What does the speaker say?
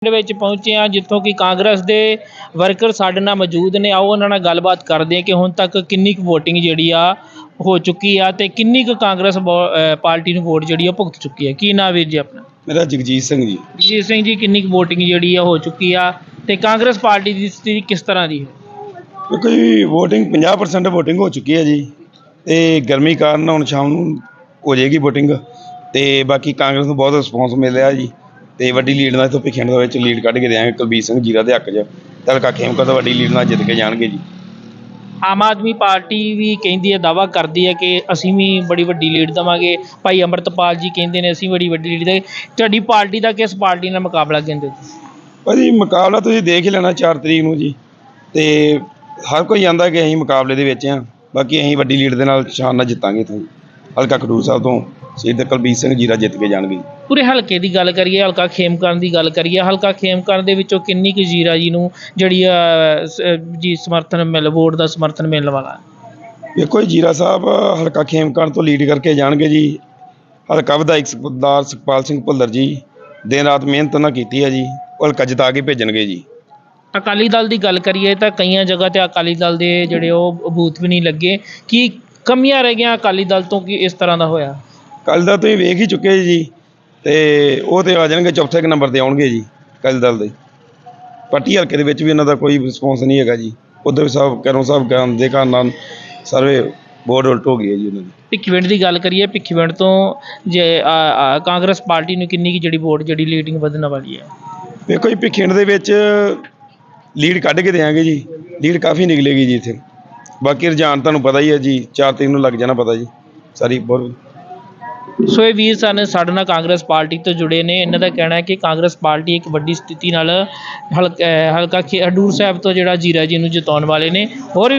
ਪਿੰਡ ਵਿੱਚ ਪਹੁੰਚੇ ਹਾਂ ਜਿੱਥੋਂ ਕਿ ਕਾਂਗਰਸ ਦੇ ਵਰਕਰ ਸਾਡੇ ਨਾਲ ਮੌਜੂਦ ਨੇ। ਆਓ ਉਹਨਾਂ ਨਾਲ ਗੱਲਬਾਤ ਕਰਦੇ ਹਾਂ ਕਿ ਹੁਣ ਤੱਕ ਕਿੰਨੀ ਕੁ VOTING ਜਿਹੜੀ ਆ ਹੋ ਚੁੱਕੀ ਆ ਤੇ ਕਿੰਨੀ ਕੁ ਕਾਂਗਰਸ ਵੋ- ਅਹ ਪਾਰਟੀ ਨੂੰ ਵੋਟ ਜਿਹੜੀ ਆ ਭੁਗਤ ਚੁੱਕੀ ਹੈ ਕੀ ਨਾਂ ਵੀਰ ਜੀ ਆਪਣਾ? ਮੇਰਾ ਜਗਜੀਤ ਸਿੰਘ ਜੀ। ਜਗਜੀਤ ਸਿੰਘ ਜੀ ਕਿੰਨੀ ਕੁ VOTING ਜਿਹੜੀ ਆ ਹੋ ਚੁੱਕੀ ਆ ਤੇ ਕਾਂਗਰਸ ਪਾਰਟੀ ਦੀ ਸਥਿਤੀ ਕਿਸ ਤਰ੍ਹਾਂ ਦੀ ਹੈ? ਕਿਉਂਕਿ VOTING 50% VOTING ਹੋ ਚੁੱਕੀ ਹੈ ਜੀ ਤੇ ਗਰਮੀ ਕਾਰਨ ਹੁਣ ਸ਼ਾਮ ਨੂੰ ਹੋ ਜਾਏਗੀ VOTING ਤੇ ਬਾਕੀ ਕਾਂਗਰਸ ਨੂੰ ਬਹੁਤ ਰਿਸਪੌਂਸ ਮਿਲ ਰਿਹਾ ਜੀ। ਤੇ ਵੱਡੀ ਲੀਡ ਨਾਲ ਇੱਥੋਂ ਭਿੱਖਿਆਣ ਦੇ ਵਿੱਚ ਲੀਡ ਕੱਢ ਕੇ ਦੇਾਂਗੇ ਕੁਲਬੀਰ ਸਿੰਘ ਜੀਰਾ ਦੇ ਹੱਕ 'ਚ। ਤਲਕਾ ਖੇਮਕਾ ਤੋਂ ਵੱਡੀ ਲੀਡ ਨਾਲ ਜਿੱਤ ਕੇ ਜਾਣਗੇ ਜੀ। ਆਮ ਆਦਮੀ ਪਾਰਟੀ ਵੀ ਕਹਿੰਦੀ ਹੈ ਦਾਵਾ ਕਰਦੀ ਹੈ ਕਿ ਅਸੀਂ ਵੀ ਬੜੀ ਵੱਡੀ ਲੀਡ ਦੇਵਾਂਗੇ। ਭਾਈ ਅਮਰਤਪਾਲ ਜੀ ਕਹਿੰਦੇ ਨੇ ਅਸੀਂ ਬੜੀ ਵੱਡੀ ਲੀਡ ਦੇ ਤੁਹਾਡੀ ਪਾਰਟੀ ਦਾ ਕਿਸ ਪਾਰਟੀ ਨਾਲ ਮੁਕਾਬਲਾ ਕਹਿੰਦੇ ਤੁਸੀਂ? ਭਾਜੀ ਮੁਕਾਬਲਾ ਤੁਸੀਂ ਦੇਖ ਹੀ ਲੈਣਾ 4 ਤਰੀਕ ਨੂੰ ਜੀ। ਤੇ ਹਰ ਕੋਈ ਜਾਂਦਾ ਕਿ ਅਸੀਂ ਮੁਕਾਬਲੇ ਦੇ ਵਿੱਚ ਆ ਬਾਕੀ ਅਸੀਂ ਵੱਡੀ ਲੀਡ ਦੇ ਨਾਲ ਸ਼ਾਨ ਨਾਲ ਜਿੱਤਾਂਗੇ ਇੱਥੋਂ ਹਲਕਾ ਖਡੂਰ ਸਾਹਿਬ ਤੋਂ ਸ਼ਹੀਦ ਕੁਲਬੀਰ ਸਿੰਘ ਜੀਰਾ ਜਿੱਤ ਕੇ ਜਾਣਗੇ ਜੀ। ਪੂਰੇ ਹਲਕੇ ਦੀ ਗੱਲ ਕਰੀਏ ਹਲਕਾ ਖੇਮਕਰਨ ਦੀ ਗੱਲ ਕਰੀਏ ਹਲਕਾ ਖੇਮਕਰਨ ਦੇ ਵਿੱਚੋਂ ਕਿੰਨੀ ਕੁ ਜੀਰਾ ਜੀ ਨੂੰ ਜਿਹੜੀ ਆ, ਸ- ਜੀ ਸਮਰਥਨ ਮਿਲ ਵੋਟ ਦਾ ਸਮਰਥਨ ਮਿਲਣ ਵਾਲਾ ਹੈ? ਵੇਖੋ ਜੀ ਜੀਰਾ ਸਾਹਿਬ ਹਲਕਾ ਖੇਮਕਰਨ ਤੋਂ ਲੀਡ ਕਰਕੇ ਜਾਣਗੇ ਜੀ ਹਲਕਾ ਵਿਧਾਇਕ ਸਰਦਾਰ ਸੁਖਪਾਲ ਸਿੰਘ ਭੁੱਲਰ ਜੀ ਦਿਨ ਰਾਤ ਮਿਹਨਤ ਉਹਨਾਂ ਕੀਤੀ ਹੈ ਜੀ ਉਹ ਹਲਕਾ ਜਿਤਾ ਕੇ ਭੇਜਣਗੇ ਜੀ ਅਕਾਲੀ ਦਲ ਦੀ ਗੱਲ ਕਰੀਏ ਤਾਂ ਕਈਆਂ ਜਗ੍ਹਾ ਤੇ ਅਕਾਲੀ ਦਲ ਦੇ ਜਿਹੜੇ ਉਹ ਬੂਥ ਵੀ ਨਹੀਂ ਲੱਗੇ ਕੀ ਕਮੀਆਂ ਰਹਿ ਗਈਆਂ ਅਕਾਲੀ ਦਲ ਤੋਂ ਕਿ ਇਸ ਤਰ੍ਹਾਂ ਦਾ ਹੋਇਆ ਕੱਲ ਦਾ ਤੁਸੀਂ ਵੇਖ ਹੀ ਚੁੱਕੇ ਜੀ ਤੇ ਉਹ ਤੇ ਆ ਜਾਣਗੇ ਚੌਥੇ ਨੰਬਰ ਤੇ ਆਉਣਗੇ ਜੀ ਕੱਲ ਦਲ ਦੇ। ਪਾਰਟੀ ਹਲਕੇ ਦੇ ਵਿੱਚ ਵੀ ਇਹਨਾਂ ਦਾ ਕੋਈ ਰਿਸਪੌਂਸ ਨਹੀਂ ਹੈਗਾ ਜੀ। ਉਧਰ ਸਾਹਿਬ ਕਰੋ ਸਾਹਿਬ ਕਰਨ ਦੇ ਕਾਰਨ ਨਾਲ ਸਰਵੇ ਬੋਰਡ ਉਲਟ ਹੋ ਗਈ ਹੈ ਜੀ ਉਹਨਾਂ ਦੀ। ਭਿੱਖੀਵਿੰਡ ਦੀ ਗੱਲ ਕਰੀਏ ਭਿੱਖੀਵਿੰਡ ਤੋਂ ਜੇ ਆ, ਆ, ਕਾਂਗਰਸ ਪਾਰਟੀ ਨੂੰ ਕਿੰਨੀ ਕੀ ਜਿਹੜੀ ਵੋਟ ਜਿਹੜੀ ਲੀਡਿੰਗ ਵਧਣ ਵਾਲੀ ਹੈ? ਵੇਖੋ ਜੀ ਭਿੱਖਿੰਡ ਦੇ ਵਿੱਚ ਲੀਡ ਕੱਢ ਕੇ ਦੇਾਂਗੇ ਜੀ। ਲੀਡ ਕਾਫੀ ਨਿਕਲੇਗੀ ਜੀ ਇੱਥੇ। ਬਾਕੀ ਰੁਝਾਨ ਤੁਹਾਨੂੰ ਪਤਾ ਹੀ ਹੈ ਜੀ 4 ਤਰੀਕ ਨੂੰ ਲੱਗ ਜਾਣਾ ਪਤਾ ਜੀ। ਸਾਰੀ ਬਹੁਤ ਸੋ ਇਹ ਵੀਰ ਸਨ, ਸਾਡੇ ਨਾਲ ਕਾਂਗਰਸ ਪਾਰਟੀ ਤੋਂ ਜੁੜੇ ਨੇ। ਇਹਨਾਂ ਦਾ ਕਹਿਣਾ ਹੈ ਕਿ ਕਾਂਗਰਸ ਪਾਰਟੀ ਇੱਕ ਵੱਡੀ ਸਥਿਤੀ ਨਾਲ ਹਲਕਾ ਹਲਕਾ ਖੇ- ਹਡੂਰ ਸਾਹਿਬ ਤੋਂ ਜਿਹੜਾ ਜੀਰਾ ਜੀ ਨੂੰ ਜਿਤਾਉਣ ਵਾਲੇ ਨੇ। ਹੋਰ ਵੀ